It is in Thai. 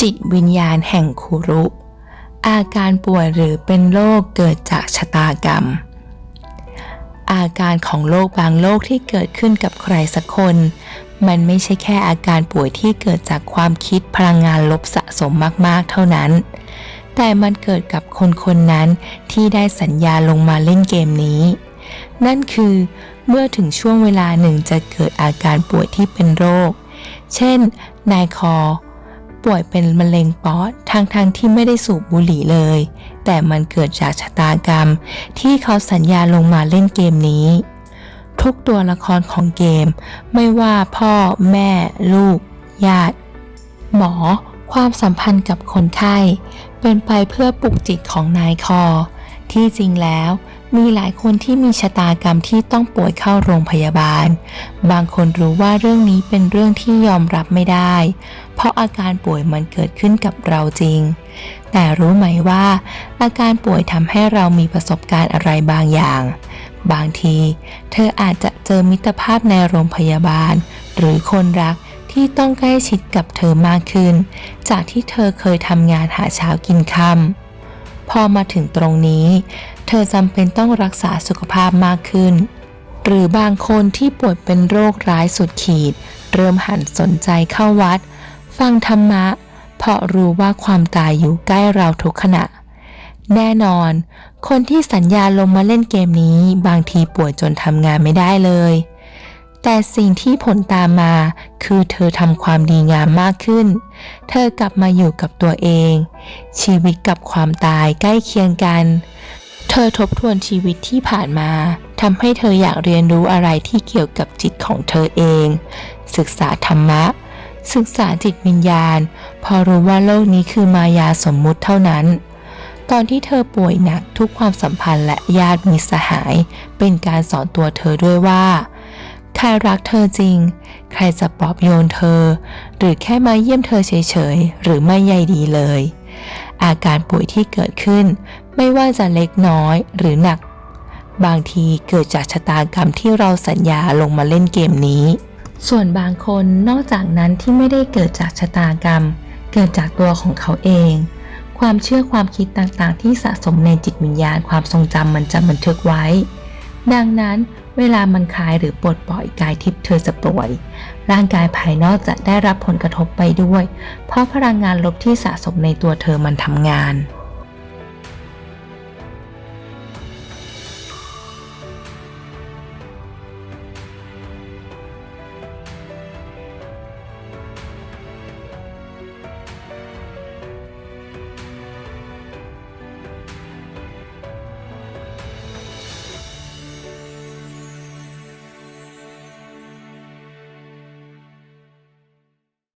จิตวิญญาณแห่งคุรุ อาการป่วยหรือเป็นโรคเกิดจากชะตากรรม อาการของโรคบางโรคที่เกิดขึ้นกับใครสักคน มันไม่ใช่แค่อาการป่วยที่เกิดจากความคิดพลังงานลบสะสมมากๆเท่านั้น แต่มันเกิดกับคนคนนั้นที่ได้สัญญาลงมาเล่นเกมนี้ นั่นคือเมื่อถึงช่วงเวลาหนึ่งจะเกิดอาการป่วยที่เป็นโรค เช่น นายคอ ป่วยเป็นมะเร็งปอดทางทางที่ไม่ได้สูบบุหรี่เลย แต่มันเกิดจากชะตากรรม ที่เขาสัญญาลงมาเล่นเกมนี้ ทุกตัวละครของเกม ไม่ว่าพ่อ แม่ ลูก ญาติ หมอ ความสัมพันธ์กับคนไข้ เป็นไปเพื่อปลุกจิตของนายคอ ที่จริงแล้ว มีหลายคนที่มีชะตากรรมที่ต้องป่วยเข้าโรงพยาบาล บางคนรู้ว่าเรื่องนี้เป็นเรื่องที่ยอมรับไม่ได้ เพราะอาการป่วยมันเกิดขึ้นกับเราจริง แต่รู้ไหมว่า อาการป่วยทำให้เรามีประสบการณ์อะไรบางอย่าง บางที เธออาจจะเจอมิตรภาพในโรงพยาบาล หรือคนรักที่ต้องใกล้ชิดกับเธอมากขึ้น จากที่เธอเคยทำงานหาเช้ากินค่ำพอมาถึงตรงนี้ ธอจำเป็นต้องรักษาสุขภาพมากขึ้น หรือบางคนที่ป่วยเป็นโรคร้ายสุดขีด เริ่มหันสนใจเข้าวัด ฟังธรรมะ เพราะรู้ว่าความตายอยู่ใกล้เราทุกขณะ แน่นอน คนที่สัญญาลงมาเล่นเกมนี้บางทีป่วยจนทำงานไม่ได้เลย แต่สิ่งที่ผลตามมาคือเธอทำความดีงามมากขึ้น เธอกลับมาอยู่กับตัวเอง ชีวิตกับความตายใกล้เคียงกันเธอทบทวนชีวิตที่ผ่านมาทำให้เธออยากเรียนรู้อะไรที่เกี่ยวกับจิตของเธอเอง ศึกษาธรรมะ ศึกษาจิตวิญญาณ พอรู้ว่าโลกนี้คือมายาสมมุติเท่านั้น ตอนที่เธอป่วยหนักทุกความสัมพันธ์และญาติมิสหาย เป็นการสอนตัวเธอด้วยว่า ใครรักเธอจริง ใครจะปลอบโยนเธอ หรือแค่มาเยี่ยมเธอเฉยๆหรือไม่ใยดีเลย อาการป่วยที่เกิดขึ้น ไม่ว่าจะเล็กน้อยหรือหนัก บางทีเกิดจากชะตากรรมที่เราสัญญาลงมาเล่นเกมนี้ ส่วนบางคนนอกจากนั้นที่ไม่ได้เกิดจากชะตากรรม เกิดจากตัวของเขาเอง ความเชื่อความคิดต่างๆ ที่สะสมในจิตวิญญาณความทรงจำมันจะบันทึกไว้ ดังนั้นเวลามันคลายหรือปลดปล่อยกายทิพย์เธอจะป่วย ร่างกายภายนอกจะได้รับผลกระทบไปด้วย เพราะพลังงานลบที่สะสมในตัวเธอมันทำงาน